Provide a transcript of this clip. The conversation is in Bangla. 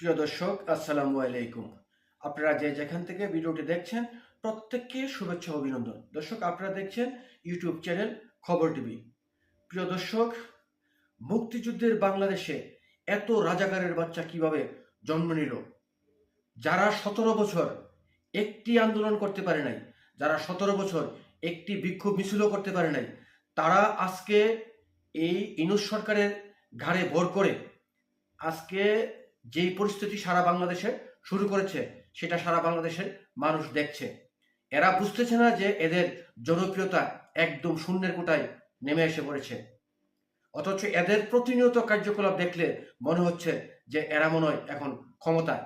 প্রিয় দর্শক, আসসালামু আলাইকুম। আপনারা যে যেখান থেকে ভিডিওটি দেখছেন, প্রত্যেককে শুভেচ্ছা অভিনন্দন। দর্শক, আপনারা দেখছেন ইউটিউব চ্যানেল খবর টিভি। প্রিয় দর্শক, মুক্তিযুদ্ধের বাংলাদেশে এত রাজাকারের বাচ্চা কীভাবে জন্ম নিল? যারা সতেরো বছর একটি আন্দোলন করতে পারে নাই যারা সতেরো বছর একটি বিক্ষোভ মিছিলও করতে পারে নাই, তারা আজকে এই ইনুস সরকারের ঘাড়ে ভর করে আজকে যেই পরিস্থিতি সারা বাংলাদেশে শুরু করেছে, সেটা সারা বাংলাদেশের মানুষ দেখছে। এরা বুঝতেছে না যে এদের জনপ্রিয়তা একদম শূন্যের কোটায় নেমে এসে পড়েছে। অথচ এদের প্রতিনিয়ত কার্যকলাপ দেখলে মনে হচ্ছে যে এরা মনে হয় এখন ক্ষমতায়।